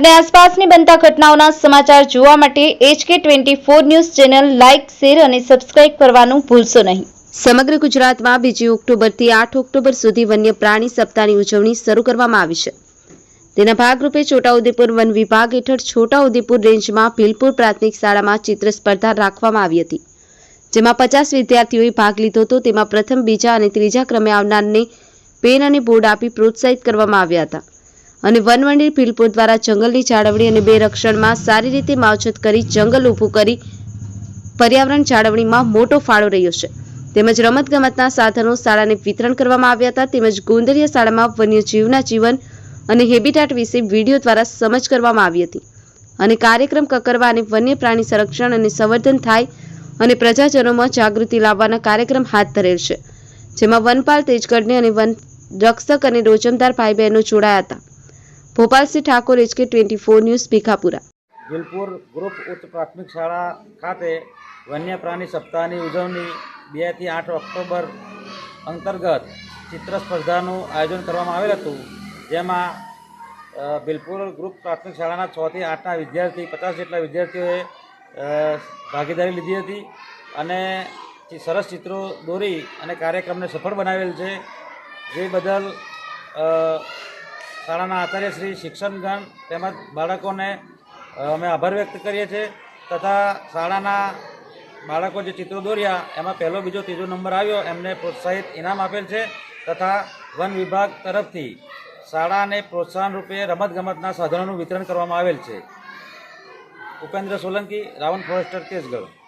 આપને આસપાસની બનતા ઘટનાઓના સમાચાર જોવા માટે HK twenty four news channel like, share અને સબસ્ક્રાઇબ કરવાનું ભૂલશો નહીં. સમગ્ર ગુજરાતમાં બીજી ઓક્ટોબરથી આઠ ઓક્ટોબર સુધી વન્ય પ્રાણી સપ્તાહની ઉજવણી શરૂ કરવામાં આવી છે. તેના ભાગરૂપે છોટાઉદેપુર વન વિભાગ હેઠળ છોટાઉદેપુર રેન્જમાં ભીલપુર પ્રાથમિક શાળામાં ચિત્ર સ્પર્ધા રાખવામાં આવી હતી. જેમાં પચાસ વિદ્યાર્થીઓએ ભાગ લીધો હતો. તેમાં પ્રથમ, બીજા અને ત્રીજા ક્રમે આવનારને પેન અને બોર્ડ આપી પ્રોત્સાહિત કરવામાં આવ્યા હતા. અને વનવંડી ભીલપુર દ્વારા જંગલની જાળવણી અને બે રક્ષણમાં સારી રીતે માવજત કરી જંગલ ઊભું કરી પર્યાવરણ જાળવણીમાં મોટો ફાળો રહ્યો છે. તેમજ રમતગમતના સાધનો શાળાને વિતરણ કરવામાં આવ્યા હતા. તેમજ ગોંદરીય શાળામાં વન્યજીવના જીવન અને હેબિટાટ વિશે વીડિયો દ્વારા સમજ કરવામાં આવી હતી અને કાર્યક્રમ કકરવા અને વન્ય પ્રાણી સંરક્ષણ અને સંવર્ધન થાય અને પ્રજાજનોમાં જાગૃતિ લાવવાના કાર્યક્રમ હાથ ધરેલ છે. જેમાં વનપાલ તેજગઢને અને વન રક્ષક અને રોજમદાર ભાઈ બહેનો જોડાયા હતા. Bhopalsinh Thakor, HK twenty four news, Bhikhapura. Bhilpur group ઉચ્ચ પ્રાથમિક શાળા ખાતે વન્ય પ્રાણી સપ્તાહની ઉજવણી બેથી આઠ ઓક્ટોબર અંતર્ગત ચિત્ર સ્પર્ધાનું આયોજન કરવામાં આવેલ હતું, જેમાં બિલપુર ગ્રુપ પ્રાથમિક શાળાના છથી આઠના વિદ્યાર્થી, પચાસ જેટલા વિદ્યાર્થીઓએ ભાગીદારી લીધી હતી અને સરસ ચિત્રો દોરી અને કાર્યક્રમને સફળ બનાવેલ છે. જે બદલ શાળાના આચાર્ય શ્રી શિક્ષણગણ તેમજ બાળકોને અમે આભાર વ્યક્ત કરીએ છીએ તથા શાળાના બાળકો જે ચિત્રો દોર્યા, એમાં પહેલો બીજો ત્રીજો નંબર આવ્યો, એમને પ્રોત્સાહિત ઇનામ આપેલ છે તથા વન વિભાગ તરફથી શાળાને પ્રોત્સાહન રૂપે રમતગમતના સાધનોનું વિતરણ કરવામાં આવેલ છે. ઉપેન્દ્ર સોલંકી, રાવણ ફોરેસ્ટર તેજગઢ